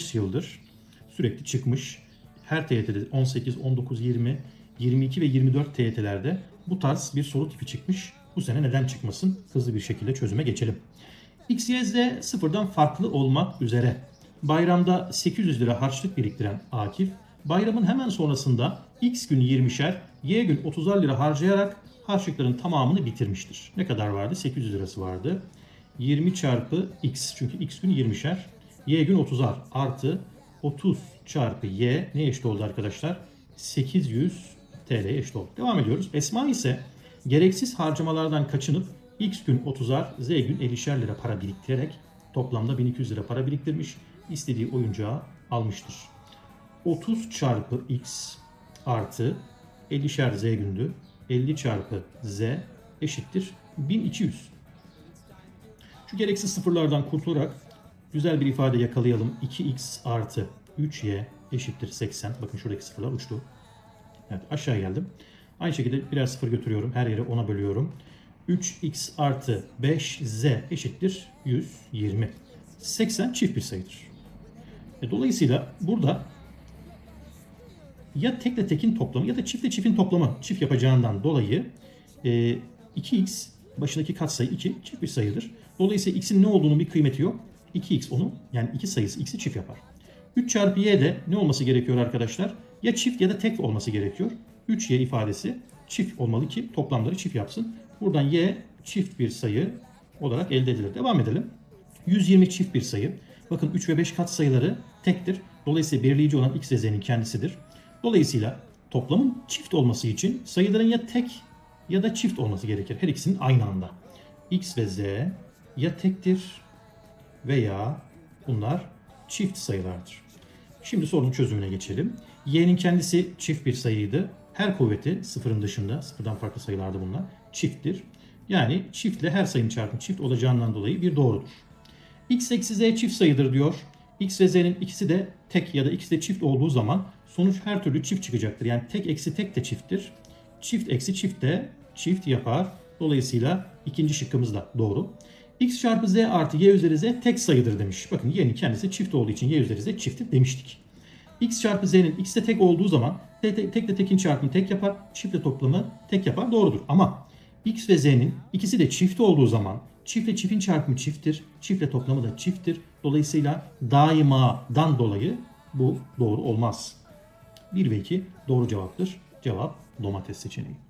5 yıldır sürekli çıkmış. Her TYT'de 18, 19, 20, 22 ve 24 TYT'lerde bu tarz bir soru tipi çıkmış. Bu sene neden çıkmasın? Hızlı bir şekilde çözüme geçelim. X, Y, Z sıfırdan farklı olmak üzere bayramda 800 lira harçlık biriktiren Akif, bayramın hemen sonrasında X gün 20'şer, Y gün 30'ar lira harcayarak harçlıkların tamamını bitirmiştir. Ne kadar vardı? 800 lirası vardı. 20 çarpı X çünkü X gün 20'şer, Y gün 30'ar artı 30 çarpı Y ne eşit oldu arkadaşlar? 800 TL'ye eşit oldu. Devam ediyoruz. Esma ise gereksiz harcamalardan kaçınıp X gün 30'ar, Z gün 50'şer lira para biriktirerek toplamda 1200 lira para biriktirmiş. istediği oyuncağı almıştır. 30 çarpı X artı 50'şer Z gündü. 50 çarpı Z eşittir 1200. Şu gereksiz sıfırlardan kurtularak güzel bir ifade yakalayalım. 2x artı 3y eşittir 80. Bakın şuradaki sıfırlar uçtu. Evet aşağı geldim. Aynı şekilde birer sıfır götürüyorum. Her yere 10'a bölüyorum. 3x artı 5z eşittir 120. 80 çift bir sayıdır. E, dolayısıyla burada ya tekle tekin toplamı ya da çiftle çiftin toplamı çift yapacağından dolayı e, 2x başındaki katsayı 2 çift bir sayıdır. Dolayısıyla x'in ne olduğunun bir kıymeti yok. 2x onu yani iki sayısı x'i çift yapar. 3 çarpı y de ne olması gerekiyor arkadaşlar? Ya çift ya da tek olması gerekiyor. 3y ifadesi çift olmalı ki toplamları çift yapsın. Buradan y çift bir sayı olarak elde edilir. Devam edelim. 120 çift bir sayı. Bakın 3 ve 5 kat sayıları tektir. Dolayısıyla belirleyici olan x ve z'nin kendisidir. Dolayısıyla toplamın çift olması için sayıların ya tek ya da çift olması gerekir. Her ikisinin aynı anda. x ve z ya tektir veya bunlar çift sayılardır. Şimdi sorunun çözümüne geçelim. y'nin kendisi çift bir sayıydı. Her kuvveti sıfırın dışında, sıfırdan farklı sayılardı bunlar, çifttir. Yani çiftle her sayının çarpımı çift olacağından dolayı bir doğrudur. x eksi z çift sayıdır diyor. x ve z'nin ikisi de tek ya da ikisi de çift olduğu zaman sonuç her türlü çift çıkacaktır. Yani tek eksi tek de çifttir. Çift eksi çift de çift yapar. Dolayısıyla ikinci şıkkımız da doğru. X çarpı z artı y üzeri z tek sayıdır demiş. Bakın y'nin kendisi çift olduğu için y üzeri z çifttir demiştik. x çarpı z'nin ikisi de tek olduğu zaman tek, tek, tekle tekin çarpımı tek yapar. Çiftle toplamı tek yapar. Doğrudur. Ama x ve z'nin ikisi de çift olduğu zaman çiftle çiftin çarpımı çifttir. Çiftle toplamı da çifttir. Dolayısıyla daimadan dolayı bu doğru olmaz. 1 ve 2 doğru cevaptır. Cevap domates seçeneği.